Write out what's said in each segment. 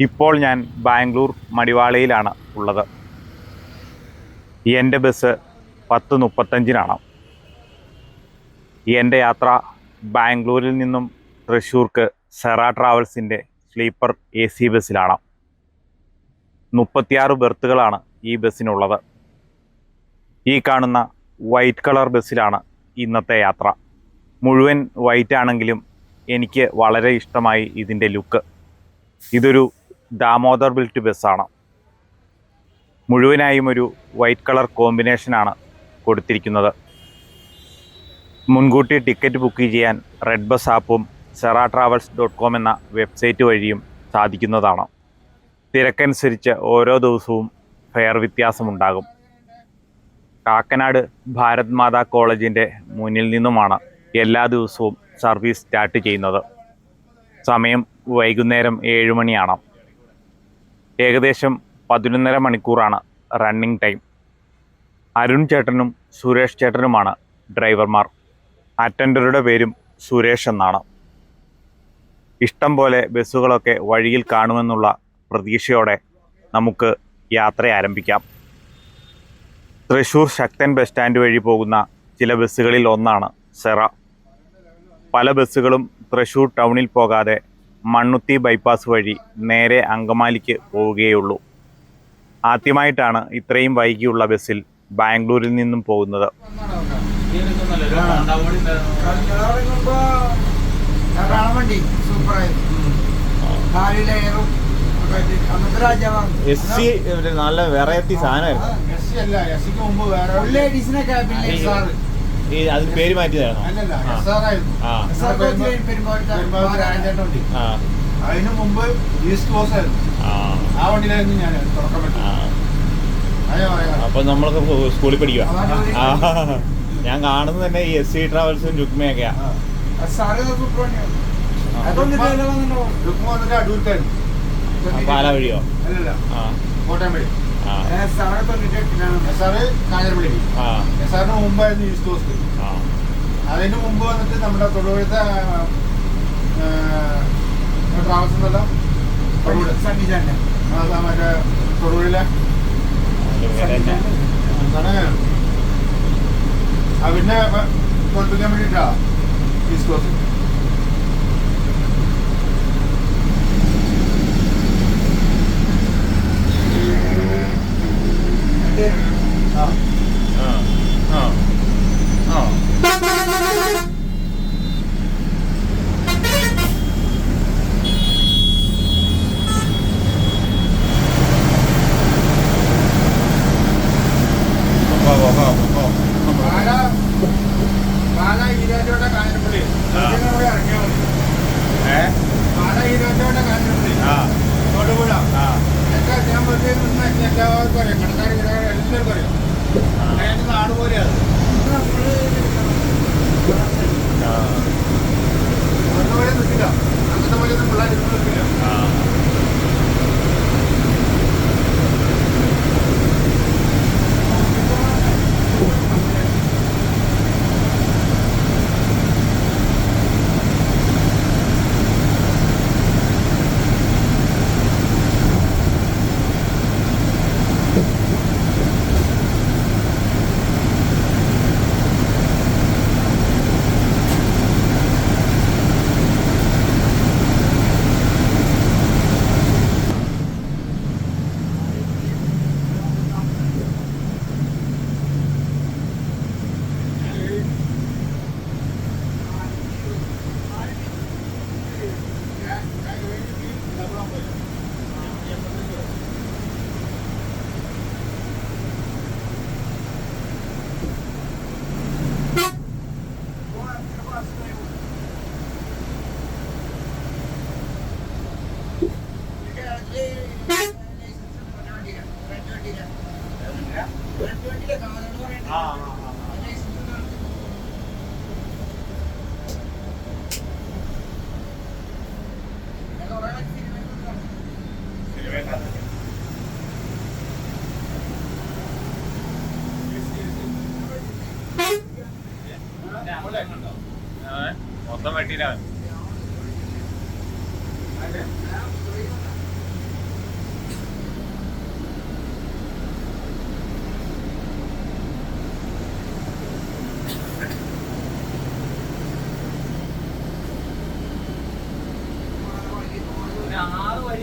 ഇപ്പോൾ ഞാൻ ബാംഗ്ലൂർ മടിവാളയിലാണ് ഉള്ളത്. എന്റെ ബസ് പത്ത് മുപ്പത്തഞ്ചിനാണ്. എന്റെ യാത്ര ബാംഗ്ലൂരിൽ നിന്നും തൃശ്ശൂർക്ക് സെറ ട്രാവൽസിന്റെ സ്ലീപ്പർ എ സി ബസ്സിലാണ്. മുപ്പത്തിയാറ് ബെർത്തുകളാണ് ഈ ബസ്സിനുള്ളത്. ഈ കാണുന്ന വൈറ്റ് കളർ ബസ്സിലാണ് ഇന്നത്തെ യാത്ര. മുഴുവൻ വൈറ്റ് ആണെങ്കിലും എനിക്ക് വളരെ ഇഷ്ടമായി ഇതിന്റെ ലുക്ക്. ഇതൊരു ദാമോദർ ബിൽറ്റ് ബസ്സാണ് മുഴുവനായും ഒരു വൈറ്റ് കളർ കോമ്പിനേഷനാണ് കൊടുത്തിരിക്കുന്നത്. മുൻകൂട്ടി ടിക്കറ്റ് ബുക്ക് ചെയ്യാൻ റെഡ് ബസ് ആപ്പും സെറ ട്രാവൽസ് ഡോട്ട് കോം എന്ന വെബ്സൈറ്റ് വഴിയും സാധിക്കുന്നതാണ്. തിരക്കനുസരിച്ച് ഓരോ ദിവസവും ഫെയർ വ്യത്യാസമുണ്ടാകും. കാക്കനാട് ഭാരത് മാതാ കോളേജിന്റെ മുന്നിൽ നിന്നുമാണ് എല്ലാ ദിവസവും സർവീസ് സ്റ്റാർട്ട് ചെയ്യുന്നത്. സമയം വൈകുന്നേരം ഏഴ് മണിയാണ്. ഏകദേശം പതിനൊന്നര മണിക്കൂറാണ് റണ്ണിങ് ടൈം അരുൺ ചേട്ടനും സുരേഷ് ചേട്ടനുമാണ് ഡ്രൈവർമാർ അറ്റൻഡറുടെ പേരും സുരേഷ് എന്നാണ്. ഇഷ്ടം പോലെ ബസ്സുകളൊക്കെ വഴിയിൽ കാണുമെന്നുള്ള പ്രതീക്ഷയോടെ നമുക്ക് യാത്ര ആരംഭിക്കാം. തൃശ്ശൂർ ശക്തൻ ബസ് സ്റ്റാൻഡ് വഴി പോകുന്ന ചില ബസ്സുകളിൽ ഒന്നാണ് സെറ. പല ബസ്സുകളും തൃശ്ശൂർ ടൗണിൽ പോകാതെ മണ്ണുത്തി ബൈപ്പാസ് വഴി നേരെ അങ്കമാലിക്ക് പോവുകയുള്ളൂ ആദ്യമായിട്ടാണ് ഇത്രയും വൈകിയുള്ള ബസ്സിൽ ബാംഗ്ലൂരിൽ നിന്നും പോകുന്നത്. എസ് സി നല്ല വെറൈറ്റി സാധനമായിരുന്നു. ഈ അതിന് പേര് ആ. അതിന് മുമ്പ് ഈസ്റ്റ് കോസ്റ്റ് ആയിരുന്നു ആ വണ്ടിയിലായിരുന്നു ഞാൻ അപ്പൊ നമ്മളൊക്കെ സ്കൂളിൽ പഠിക്കുക ആ. ഞാൻ കാണുന്നത് തന്നെ ഈ എസ് സി ട്രാവൽസും രുക്മയൊക്കെയാ. വന്നിട്ട് വഴിയോ? അല്ലല്ല. ആ. കോട്ടയം വഴി. ആ. ഏ, സാറ് തൊണ്ണൂറ്റി എട്ടിനാണ് എസ് ആർ കാഞ്ഞിരപ്പള്ളി. എസ് ആറിന് മുമ്പായിരുന്നു ഈസ്റ്റ് കോസ്റ്റ്. അതിന് മുമ്പ് വന്നിട്ട് നമ്മുടെ തൊടുപുഴത്തെ ട്രാവൽസ് സണ്ണിചാന്റെ ആ, മറ്റേ തൊടുപുഴയിലെ ആ പിന്നെ കൊണ്ടുവരാൻ വേണ്ടിട്ടാ ഈസ്റ്റ് കോസ്റ്റ്. ആ. ആ. ആ. ആ. ആ. ആ.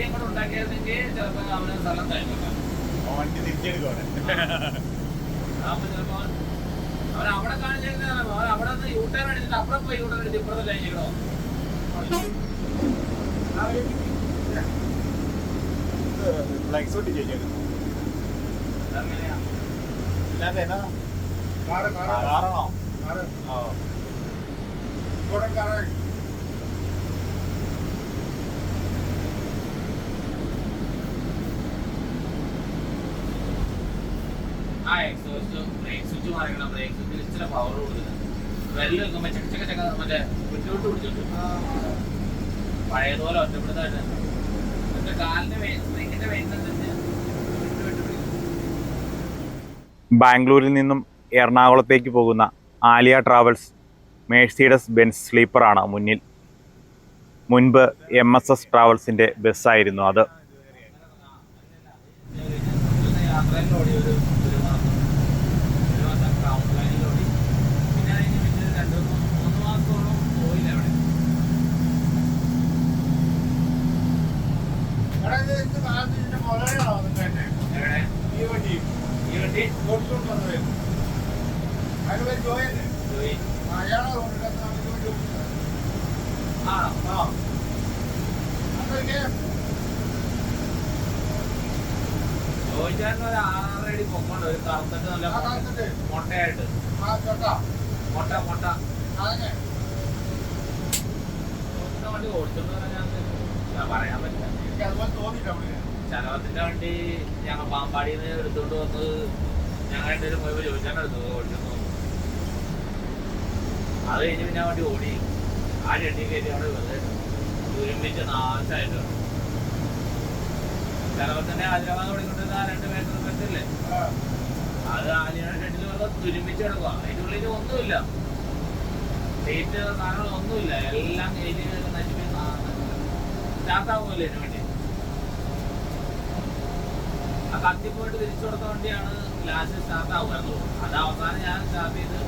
വണ്ടി ചിലപ്പോ അവന് സ്ഥലം കഴിഞ്ഞില്ല വണ്ടി തിരിച്ചെടുക്കുവാണ് അതാവുമ്പോ ചിലപ്പോ അവൻ അവിടെ കാണിച്ചിരുന്ന അവൻ അവിടെ നിന്ന് യൂട്ടേൺ അടിച്ചിട്ട് അപ്പുറം പോയി യൂട്ടേൺ അടിച്ച് ഇപ്പുറത്തെ കഴിഞ്ഞിക്കണോ ഫ്ലക്സ് ഒട്ടി അങ്ങനെയാ. ഇല്ലാതെ എന്നാ? Car car. കാറാണോ? കാറ്. ഓ. കാറ്. ആ എക്സോസ്റ്റ് ബ്രേക്ക് സ്വിച്ച് മാറിക്കണം ബ്രേക്ക് സ്വിച്ചിൽ ഇച്ചിരി പവർ കൊടുക്കുന്നത് വെള്ളം വെക്കുമ്പോ ചക്ക ചക്ക ചക്ക മറ്റേ വിട്ടോട്ട് പിടിച്ചിട്ട് പഴയതുപോലെ ഒറ്റപ്പെടുത്തായിട്ട് എന്റെ കാലിന്റെ സ്പ്രിങ്ങിന്റെ വെയിറ്റ് ബാംഗ്ലൂരിൽ നിന്നും എറണാകുളത്തേക്ക് പോകുന്ന ആലിയ ട്രാവൽസ് മേഴ്സിഡസ് ബെൻസ് സ്ലീപ്പറാണ് മുന്നിൽ. മുൻപ് എം എസ് എസ് ട്രാവൽസിന്റെ ബസ്സായിരുന്നു അത് യാത്രയിലോടി ഒരു ഒരു മാസം ഒരു മാസം ക്രൗണ്ട് ലൈനിലോടി പിന്നെ അതിന് പിന്നെ രണ്ട് മൂന്ന് മൂന്ന് മാസത്തോളം പോയില്ല അവിടെ എടാ, ഇത് ഇത് കാലത്ത് ഇതിന്റെ മുതലാളിയാണോ നിന്റെ തന്നെ? എവിടെ ഈ വണ്ടി ഈ വണ്ടി പേര് അയാളാ ആ. അതൊക്കെ ഒരു ആറടി പൊക്കമുണ്ട്. ഒരു കറുത്തിട്ട് നല്ല മുട്ടയായിട്ട്. മുട്ട മുട്ട. വണ്ടി ഞാൻ പറയാൻ പറ്റില്ല. എനിക്ക് അതുപോലെ തോന്നിയില്ല അവിടെ ചലവത്തിന്റെ വണ്ടി ഞങ്ങൾ പാമ്പാടിയിൽ നിന്ന് എടുത്തോണ്ട് വന്ന് ഞങ്ങൾ ഒരു പോയപ്പോ ചോദിച്ചാണ് എടുത്തത് ഓടിച്ചെന്ന് അത് കഴിഞ്ഞ് പിന്നെ വണ്ടി ഓടി. ആ ചെട്ടി കയറ്റി അവിടെ വെറുതെ ഒരുമിച്ച് നാശമായിട്ട് ചലവത്തിന്റെ ഹൈദരാബാദ് ഓടിക്കൊണ്ടിരുന്ന ആ രണ്ട് മീറ്റർ ബസ്സില്ലേ അത് ആലിയുടെ ഷെഡിൽ വെറുതെ തുരുമ്പിച്ച് കിടക്കുക അതിന്റെ ഉള്ളിൽ ഒന്നുമില്ല. സീറ്റ് സാധനങ്ങൾ ഒന്നുമില്ല എല്ലാം കയറ്റി നശിപ്പിക്കുന്ന സ്റ്റാർട്ടാവുമല്ലോ ആ കത്തിപ്പോയിട്ട് തിരിച്ചു കൊടുത്ത വണ്ടിയാണ് ലാസ്റ്റ് സ്റ്റാർട്ട് അത് അവസാനം ഞാൻ സ്റ്റാർട്ട് ചെയ്ത്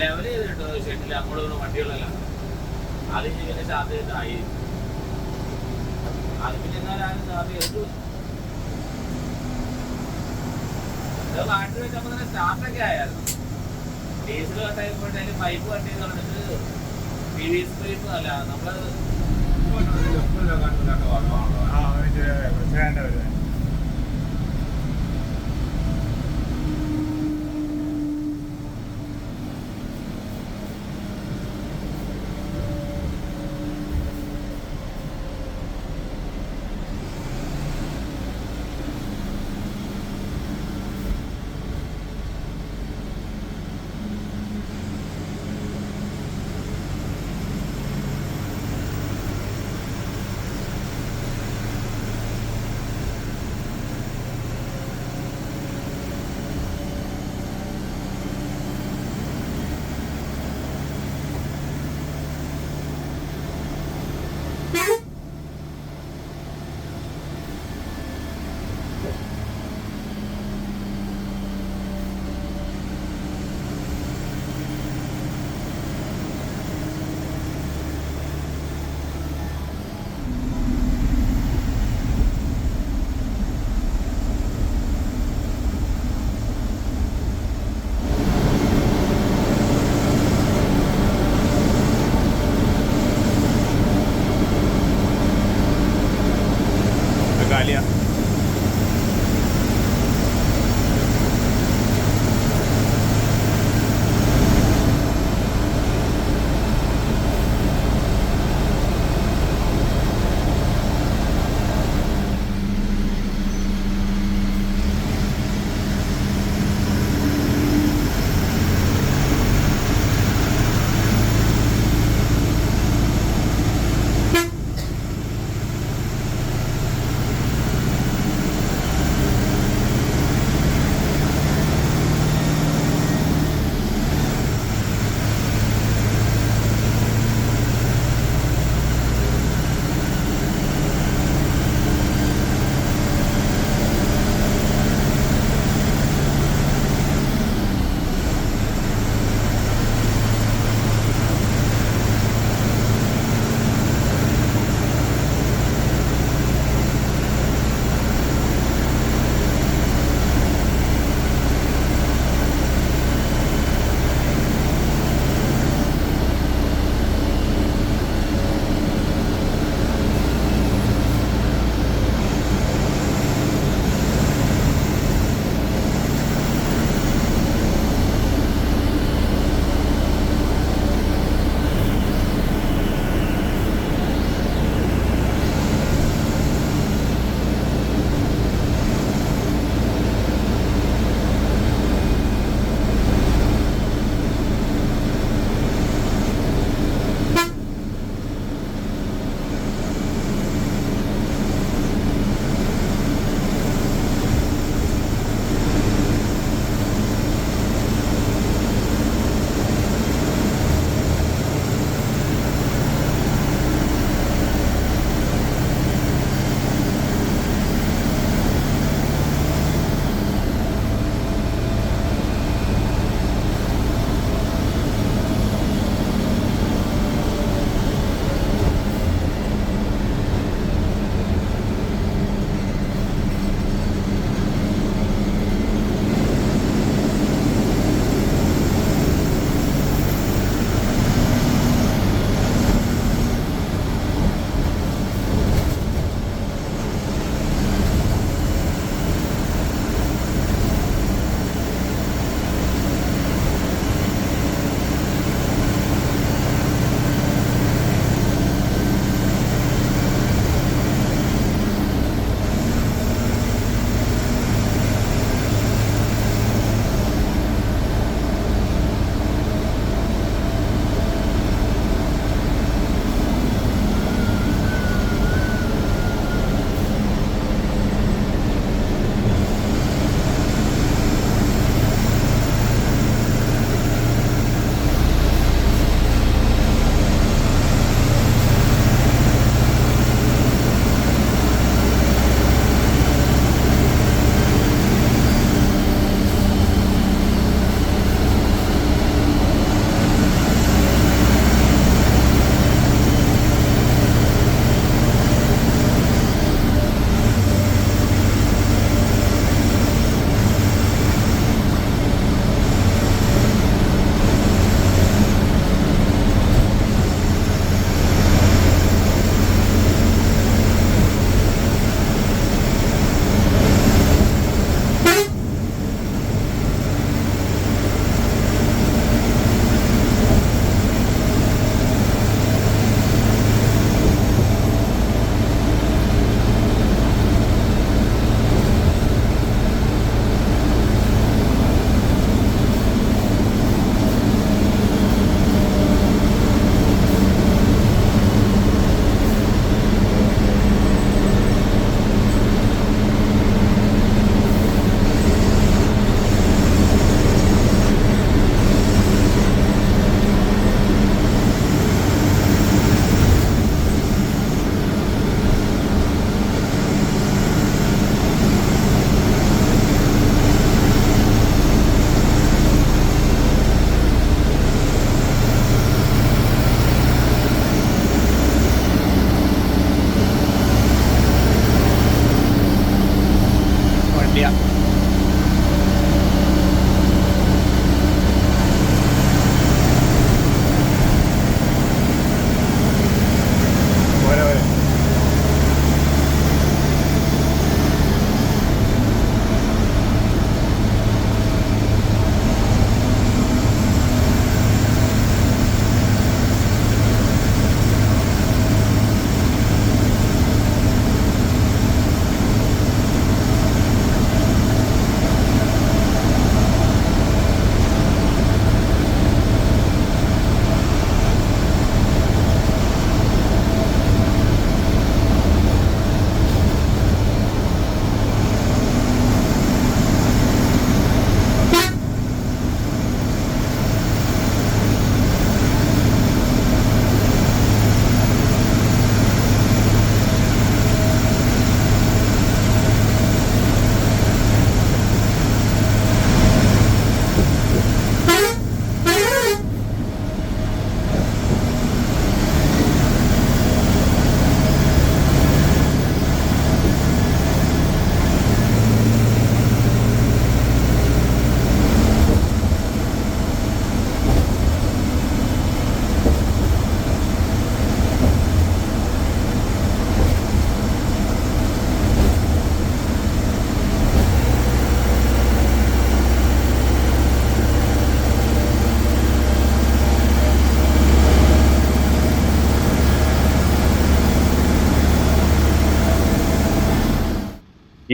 ലെവൽ ചെയ്തിട്ട് ഷെഡിൽ അങ്ങോട്ട് വണ്ടികളെല്ലാം. അത് പിന്നെ സ്റ്റാർട്ട് ചെയ്തിട്ടായി അത് പിന്നെ എന്നാലും സ്റ്റാർട്ട് ചെയ്തു. നാട്ടിൽ വെച്ചപ്പോൾ തന്നെ സ്റ്റാർട്ടൊക്കെ ആയിരുന്നു ഡീസൽ കട്ടായപ്പോഴത്തെ അതിൽ പൈപ്പ് കട്ട് ചെയ്ത് പറഞ്ഞിട്ട് പി വി എസ് പൈപ്പ് അല്ല നമ്മൾ ആ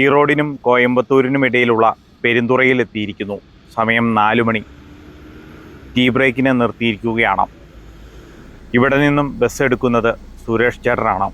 ഈറോഡിനും കോയമ്പത്തൂരിനും ഇടയിലുള്ള പെരുന്തുറയിൽ എത്തിയിരിക്കുന്നു സമയം നാലു മണി. ടീ ബ്രേക്കിനെ നിർത്തിയിരിക്കുകയാണ്. ഇവിടെ നിന്നും ബസ് എടുക്കുന്നത് സുരേഷ് ചേട്ടനാണ്.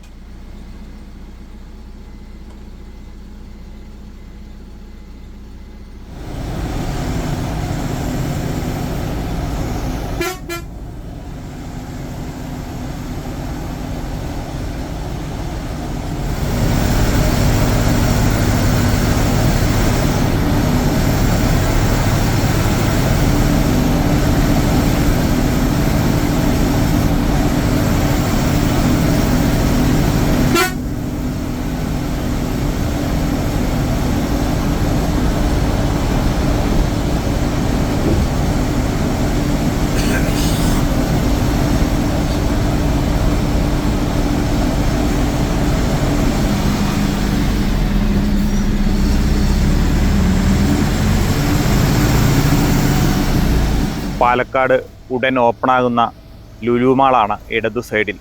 പാലക്കാട് ഉടൻ ഓപ്പണാകുന്ന ലുലുമാളാണ് ഇടതു സൈഡിൽ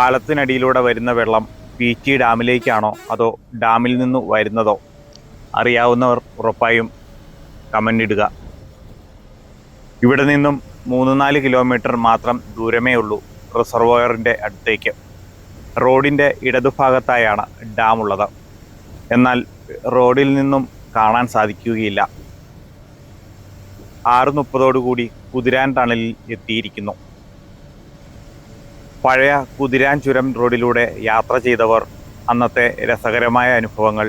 പാലത്തിനടിയിലൂടെ വരുന്ന വെള്ളം പി ടി ഡാമിലേക്കാണോ അതോ ഡാമിൽ നിന്ന് വരുന്നതോ? അറിയാവുന്നവർ ഉറപ്പായും കമന്റ് ഇടുക. ഇവിടെ നിന്നും മൂന്ന് നാല് കിലോമീറ്റർ മാത്രം ദൂരമേ ഉള്ളൂ റിസർവോയറിന്റെ അടുത്തേക്ക്. റോഡിന്റെ ഇടതുഭാഗത്തായാണ് ഡാം ഉള്ളത്. എന്നാൽ റോഡിൽ നിന്നും കാണാൻ സാധിക്കുകയില്ല. ആറ് മുപ്പതോടുകൂടി കുതിരാൻ ടണലിൽ എത്തിയിരിക്കുന്നു. പഴയ കുതിരാൻ ചുരം റോഡിലൂടെ യാത്ര ചെയ്തവർ അന്നത്തെ രസകരമായ അനുഭവങ്ങൾ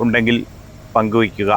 ഉണ്ടെങ്കിൽ പങ്കുവയ്ക്കുക.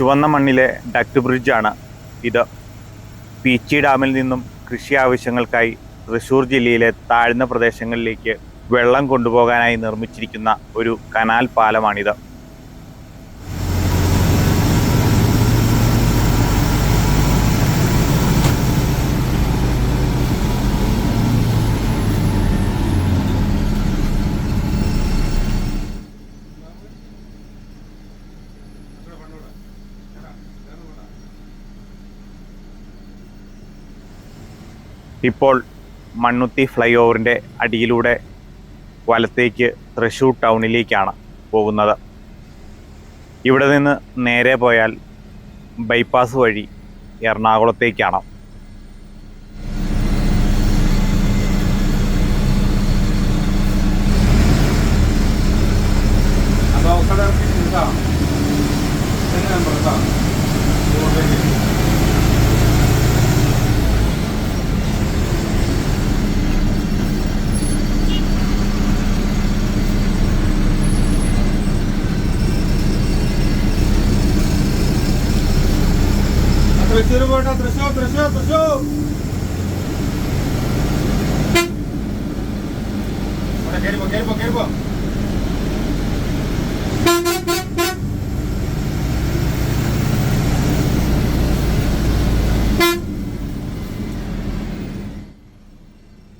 ചുവന്ന മണ്ണിലെ ഡക്ട് ബ്രിഡ്ജാണ് ഇത്. പീച്ചി ഡാമിൽ നിന്നും കൃഷി ആവശ്യങ്ങൾക്കായി തൃശ്ശൂർ ജില്ലയിലെ താഴ്ന്ന പ്രദേശങ്ങളിലേക്ക് വെള്ളം കൊണ്ടുപോകാനായി നിർമ്മിച്ചിരിക്കുന്ന ഒരു കനാൽ പാലമാണിത്. ഇപ്പോൾ മണ്ണുത്തി ഫ്ലൈ ഓവറിന്റെ അടിയിലൂടെ വലത്തേക്ക് തൃശ്ശൂർ ടൗണിലേക്കാണ് പോകുന്നത്. ഇവിടെ നിന്ന് നേരെ പോയാൽ ബൈപ്പാസ് വഴി എറണാകുളത്തേക്കാണ് അത് അവസരം ഇതാ ഇതിന്റെ നമ്പർ ഇതാ atención, Thrissur Thrissur quiero, quiero, quiero.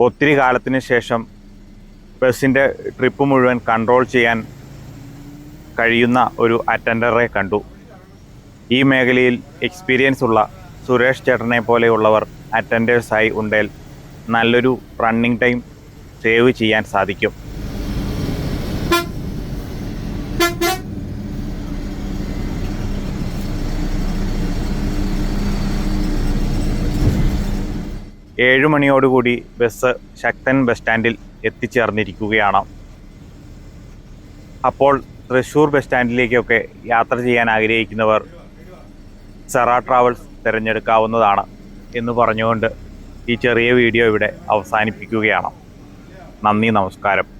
ഒത്തിരി കാലത്തിന് ശേഷം ബസ്സിന്റെ ട്രിപ്പ് മുഴുവൻ കൺട്രോൾ ചെയ്യാൻ കഴിയുന്ന ഒരു അറ്റൻഡറെ കണ്ടു ഈ മേഖലയിൽ എക്സ്പീരിയൻസ് ഉള്ള സുരേഷ് ചേട്ടനെ പോലെയുള്ളവർ അറ്റൻഡേഴ്സായി ഉണ്ടേൽ നല്ലൊരു റണ്ണിങ് ടൈം സേവ് ചെയ്യാൻ സാധിക്കും. ഏഴു മണിയോടുകൂടി ബസ് ശക്തൻ ബസ് സ്റ്റാൻഡിൽ എത്തിച്ചേർന്നിരിക്കുകയാണ്. അപ്പോൾ തൃശ്ശൂർ ബസ് സ്റ്റാൻഡിലേക്കൊക്കെ യാത്ര ചെയ്യാൻ ആഗ്രഹിക്കുന്നവർ സെറ ട്രാവൽസ് തിരഞ്ഞെടുക്കാവുന്നതാണ് എന്ന് പറഞ്ഞുകൊണ്ട് ഈ ചെറിയ വീഡിയോ ഇവിടെ അവസാനിപ്പിക്കുകയാണ്. നന്ദി നമസ്കാരം.